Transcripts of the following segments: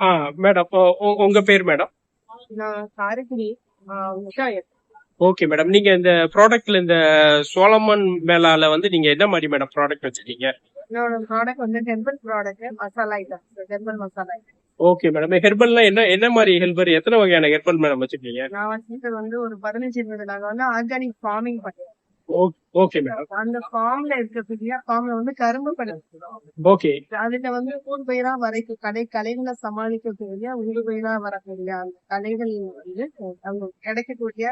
ஆ madam உங்க பேர் madam? நான் எஸ். Okay madam. நீங்க இந்த ப்ராடக்ட்ல இந்த சோலமன் மேலால வந்து நீங்க என்ன மாதிரி மேடம் ப்ராடக்ட் வச்சிருக்கீங்க? என்னோட ப்ராடக்ட் வந்து herbal product masala item herbal masala item okay madam ஹெர்பல்லாம் என்ன என்ன மாதிரி ஹெர்பல் எத்தனை வகையான ஹெர்பல் மேடம் வச்சிருக்கீங்க நான் வச்சுட்டு வந்து ஒரு பதினஞ்சு இருபது நாங்க வந்து ஆர்கானிக் ஃபார்மிங் பண்ணுவோம். ஓகே மேடம் அந்த ஃபார்ம்ல இருக்கக்கூடிய ஃபார்ம்ல வந்து கரும்பு பண்ணுறோம் ஓகே அதுல வந்து ஊர் பயிரா வரைக்கும் கடை கலைகளை சமாளிக்கக்கூடிய ஊர் பயிரா வரக்கூடிய அந்த கலைகள் வந்து அவங்க கிடைக்கக்கூடிய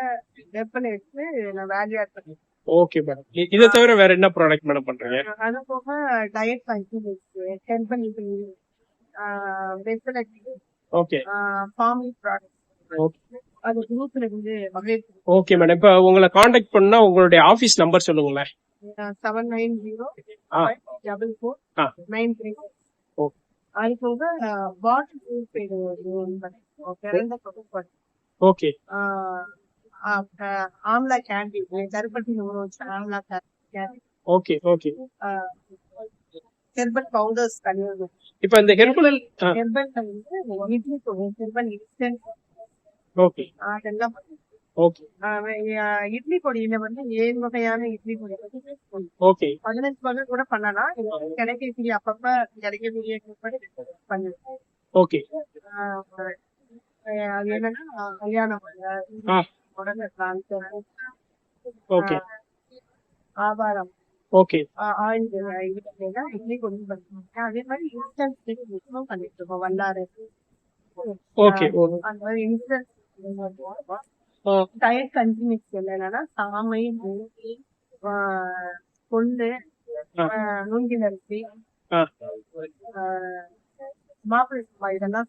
வெப்பனை எடுத்து நான் வேல்யூ ஆட் பண்ணுவேன் ஓகே மேடம் இதை தவிர வேற என்ன ப்ராடக்ட் மேடம் பண்றீங்க? அது போக diet continues okay. Farming product. Okay. அது குரூப்ல இருந்து ஓகே மேடம். இப்போ உங்களை காண்டாக்ட் பண்ணா உங்களுடைய ஆபீஸ் நம்பர் சொல்லுங்களேன். Seven nine zero double four nine three okay. அது போக பகுப்பாடு ஓகே. ஆம்லா கேண்டி கருப்பட்டி ஊற வச்ச amla candy okay okay. Herbal powders கழிவு இப்போ இந்த ஹெர்பல் ஹெர்பல் வந்து இட்லி ஹெர்பல் இன்ஸ்டன்ட் ஓகே. அதெல்லாம். ஓகே. இட்லி பொடியில வந்து ஏழு வகையான இட்லி பொடி. ஓகே. பதினஞ்சு வகை கூட பண்ணலாம். கிடைக்கக்கூடிய அப்பப்ப கிடைக்கக்கூடிய பண்ணுவோம். ஓகே. அது என்னன்னா கல்யாணம் உடனே ஆபாரம் ஓகே ஆயில் இதுக்கெல்லாம் இட்லி பொடி பண்ணுவோம் அதே மாதிரி இன்ஸ்டன்ட் பண்ணிட்டு இருக்கோம் வல்லாறு ஓகே அந்த மாதிரி இன்ஸ்டன்ட் டயட் கண்டினியூஸ் என்னன்னா சாமை மூங்கி. ஆஹ் நுங்கில் அரிசி மாப்பிள்ளை இதெல்லாம்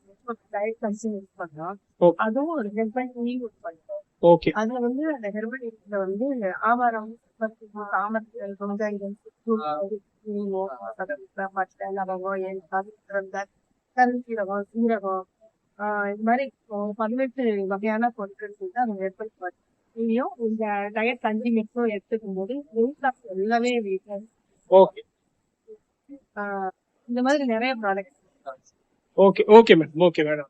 டயட் கண்டினியூஸ் பண்றோம் ஓகே அதுவும் ஒரு ஹெர்பல் டீ யூஸ் பண்றோம் ஓகே அதுல வந்து அந்த ஹெர்பல் வந்து ஆவாரம் தாமரத்தில் நீமோ பட்டை லவங்கம் சிறந்தார் கருஞ்சீரகம் சீரகம் இது மாதிரி பதினெட்டு வகையான பொருட்கள் வந்து ஹெர்பல் இதையும் இந்த டயட் கஞ்சி மிக்ஸும் எடுத்துக்கும் போது வெயிட் லாஸ் எல்லாமே ஓகே இந்த மாதிரி நிறைய product okay okay madam okay madam